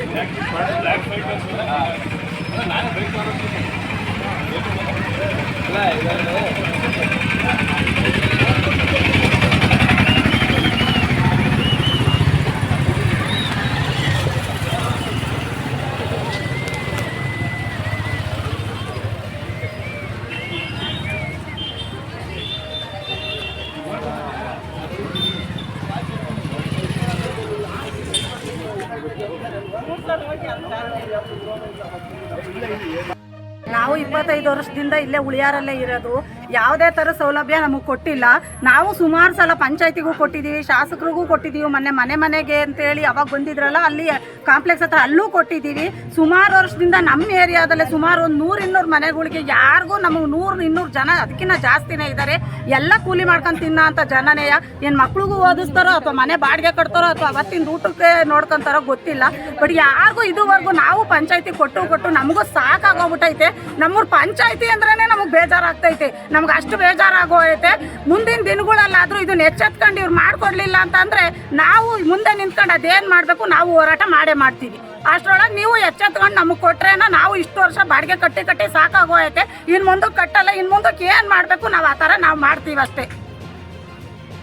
ಇಲ್ಲ ನಾವು ಇಪ್ಪತ್ತೈದು ವರ್ಷದಿಂದ ಇಲ್ಲೇ ಉಳಿಯಾರಲ್ಲೇ ಇರೋದು. ಯಾವುದೇ ಥರ ಸೌಲಭ್ಯ ನಮಗೆ ಕೊಟ್ಟಿಲ್ಲ. ನಾವು ಸುಮಾರು ಸಲ ಪಂಚಾಯತಿಗೂ ಕೊಟ್ಟಿದ್ದೀವಿ ಶಾಸಕರಿಗೂ ಕೊಟ್ಟಿದ್ದೀವಿ ಮೊನ್ನೆ ಮನೆ ಮನೆಗೆ ಅಂತೇಳಿ ಅವಾಗ ಬಂದಿದ್ರಲ್ಲ, ಅಲ್ಲಿ ಕಾಂಪ್ಲೆಕ್ಸ್ ಹತ್ರ ಅಲ್ಲೂ ಕೊಟ್ಟಿದ್ದೀವಿ ಸುಮಾರು ವರ್ಷದಿಂದ ನಮ್ಮ ಏರಿಯಾದಲ್ಲೇ ಸುಮಾರು ಒಂದು ನೂರು ಇನ್ನೂರು ಮನೆಗಳಿಗೆ ಯಾರಿಗೂ ನಮಗೆ ನೂರು ಇನ್ನೂರು ಜನ ಅದಕ್ಕಿಂತ ಜಾಸ್ತಿನೇ ಇದ್ದಾರೆ ಎಲ್ಲ ಕೂಲಿ ಮಾಡ್ಕೊಂಡು ತಿನ್ನ ಅಂತ ಜನನೇಯ ಏನು ಮಕ್ಳಿಗೂ ಓದಿಸ್ತಾರೋ ಅಥವಾ ಮನೆ ಬಾಡಿಗೆ ಕಟ್ತಾರೋ ಅಥವಾ ಅವತ್ತಿನ ಊಟಕ್ಕೆ ನೋಡ್ಕೊಂತಾರೋ ಗೊತ್ತಿಲ್ಲ. ಬಟ್ ಯಾರಿಗೂ ಇದುವರೆಗೂ ನಾವು ಪಂಚಾಯತಿ ಕೊಟ್ಟು ಕೊಟ್ಟು ನಮಗೂ ಸಾಕಾಗೋಗ್ಬಿಟ್ಟೈತೆ ನಮ್ಮೂರು ಪಂಚಾಯತಿ ಅಂದ್ರೇ ನಮಗೆ ಬೇಜಾರಾಗ್ತೈತೆ. ನಮ್ಗೆ ಅಷ್ಟು ಬೇಜಾರಾಗೋಯ್ತೆ ಮುಂದಿನ ದಿನಗಳಲ್ಲಾದರೂ ಇದನ್ನ ಎಚ್ಚೆತ್ಕೊಂಡು ಇವ್ರು ಮಾಡಿಕೊಡ್ಲಿಲ್ಲ ಅಂತಂದರೆ ನಾವು ಮುಂದೆ ನಿಂತ್ಕೊಂಡು ಅದೇನು ಮಾಡಬೇಕು, ನಾವು ಹೋರಾಟ ಮಾಡೇ ಮಾಡ್ತೀವಿ. ಅಷ್ಟರೊಳಗೆ ನೀವು ಎಚ್ಚೆತ್ಕೊಂಡು ನಮಗೆ ಕೊಟ್ರೇನ ನಾವು ಇಷ್ಟು ವರ್ಷ ಬಾಡಿಗೆ ಕಟ್ಟಿ ಕಟ್ಟಿ ಸಾಕಾಗೋಯ್ತೆ ಇನ್ನು ಮುಂದಕ್ಕೆ ಕಟ್ಟಲ್ಲ ಇನ್ನು ಮುಂದಕ್ಕೆ ಏನು ಮಾಡಬೇಕು, ನಾವು ಆ ಥರ ನಾವು ಮಾಡ್ತೀವಿ ಅಷ್ಟೇ